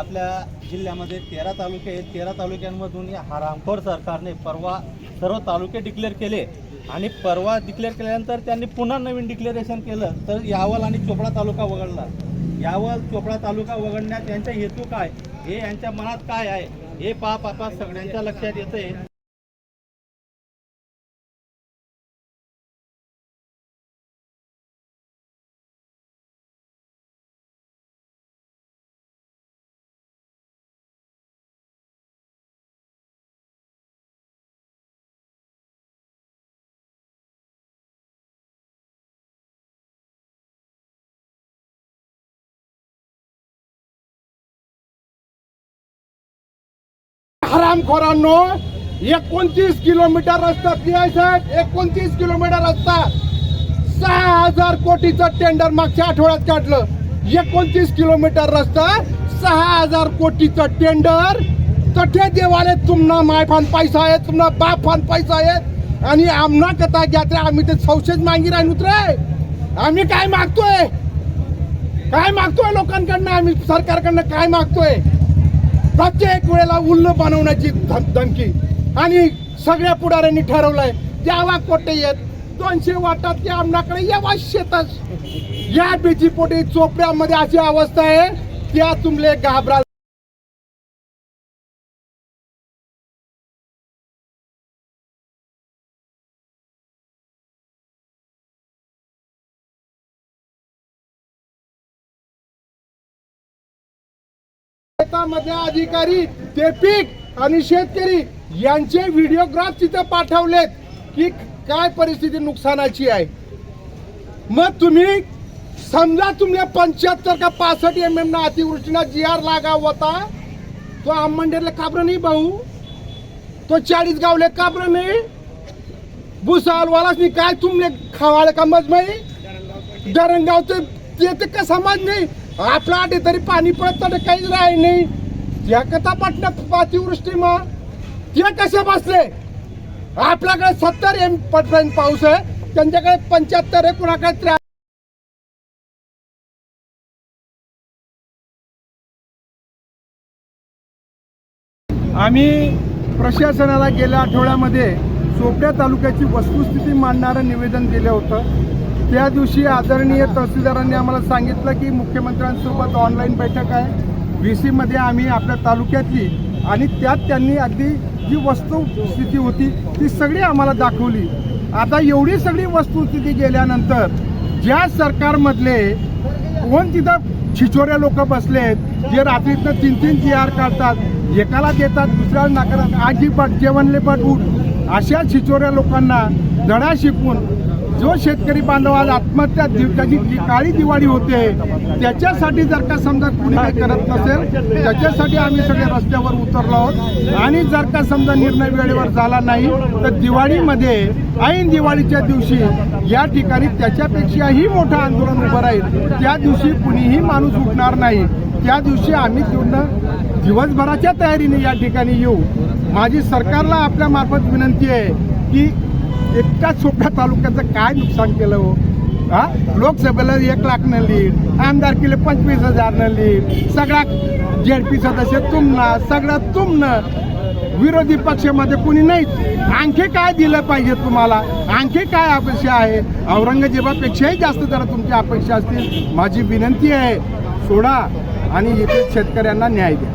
आपल्या जिल्ह्यामध्ये तेरा तालुके आहेत. तेरा तालुक्यांमधून या हरामखोर सरकारने परवा सर्व तालुके डिक्लेअर केले. आणि परवा डिक्लेअर केल्यानंतर त्यांनी पुन्हा नवीन डिक्लेरेशन केलं. तर यावल आणि चोपडा तालुका वगळला. यावल चोपडा तालुका वगळण्यात यांचा हेतू काय? हे यांच्या मनात काय आहे? हे पाप आता सगळ्यांच्या लक्षात येतंय. हरामखोरांनो एकोणतीस किलोमीटर रस्ता साहेब एकोणतीस किलोमीटर रस्ता. सहा हजार कोटीचं टेंडर मागच्या आठवड्यात काढलं. एकोणतीस किलोमीटर रस्ता सहा हजार कोटीचं टेंडर तठे देवाले तुमना मायफान पैसा आहे तुमना बापफान पैसा आहे. आणि आमना कथा घ्या आम्ही ते सौशेज मागी राहीन उतरे आम्ही काय मागतोय? काय मागतोय लोकांकडनं? आम्ही सरकारकडनं काय मागतोय? प्रत्येक वेळेला उल्ल बनवण्याची धमकी. आणि सगळ्या पुढाऱ्यांनी ठरवलंय द्यावा कोटे येत? दोनशे वाटात की आमनाकडे यावा शेतच या बीजीपोटी चोपड्यामध्ये अशी अवस्था आहे त्या तुमले घाबरा शेतामधले अधिकारी ते पीक आणि शेतकरी यांचे व्हिडिओग्राफ तिथे पाठवलेत की काय परिस्थिती नुकसानाची आहे. मग तुम्ही समजा तुमच्या पंच्याहत्तर का पासष्ट एम एम ना अतिवृष्टीना जी आर लागा होता तो आमंडेरला काबरं नाही भाऊ. तो चाळीस गावले काबरं नाही. भुसावलवालाच नाही काय तुमले खावाळ का मजमाई? दरंगावचं ते तर का समाज नाही? आपला आटे तरी पाणी पडत तर काहीच राही नाही. एकता कथा अतिवृष्टी मग ते कसे बसले? आपल्याकडे सत्तर एम पर्यंत पाऊस आहे. त्यांच्याकडे पंच्याहत्तर आहे कुणाकडे त्र्या आम्ही प्रशासनाला गेल्या आठवड्यामध्ये सोप्या तालुक्याची वस्तुस्थिती मांडणारं निवेदन दिलं होतं. त्या दिवशी आदरणीय तहसीलदारांनी आम्हाला सांगितलं की मुख्यमंत्र्यांसोबत ऑनलाईन बैठक आहे. व्ही सीमध्ये आम्ही आपल्या तालुक्यातली आणि त्यात त्यांनी अगदी जी वस्तुस्थिती होती ती सगळी आम्हाला दाखवली. आता एवढी सगळी वस्तुस्थिती गेल्यानंतर ज्या सरकारमधले कोण तिथं छिचोऱ्या लोक बसलेत जे रात्रीतनं तीन तीन जी आर काढतात एकाला देतात दुसऱ्याला नाकारतात आजी पट जेवणले पट उठ. अशा छिचोऱ्या लोकांना धडा शिकवून जो शेतकरी बांधव आज आत्महत्या त्याची जी काळी दिवाळी होते त्याच्यासाठी जर का समजा कुणी काही करत नसेल त्याच्यासाठी आम्ही सगळे रस्त्यावर उतरलो आहोत. आणि जर का समजा निर्णय वेळेवर झाला नाही तर दिवाळीमध्ये ऐन दिवाळीच्या दिवशी या ठिकाणी त्याच्यापेक्षाही मोठं आंदोलन उभं राहील. त्या दिवशी कुणीही माणूस उठणार नाही. त्या दिवशी आम्ही पूर्ण दिवसभराच्या तयारीने या ठिकाणी येऊ. माझी सरकारला आपल्या मार्फत विनंती आहे की एकटा चोपडा तालुक्याचं काय नुकसान केलं हो? हा? लोकसभेला एक लाखनं लीड आमदारकीला पंचवीस हजारनं लिहिल सगळा जेडपी सदस्य तुमना सगळं तुमनं विरोधी पक्षामध्ये कुणी नाही आणखी काय दिलं पाहिजे तुम्हाला? आणखी काय अपेक्षा आहे? औरंगजेबापेक्षाही जास्त जरा तुमच्या अपेक्षा असतील. माझी विनंती आहे सोडा आणि इथे शेतकऱ्यांना न्याय द्या.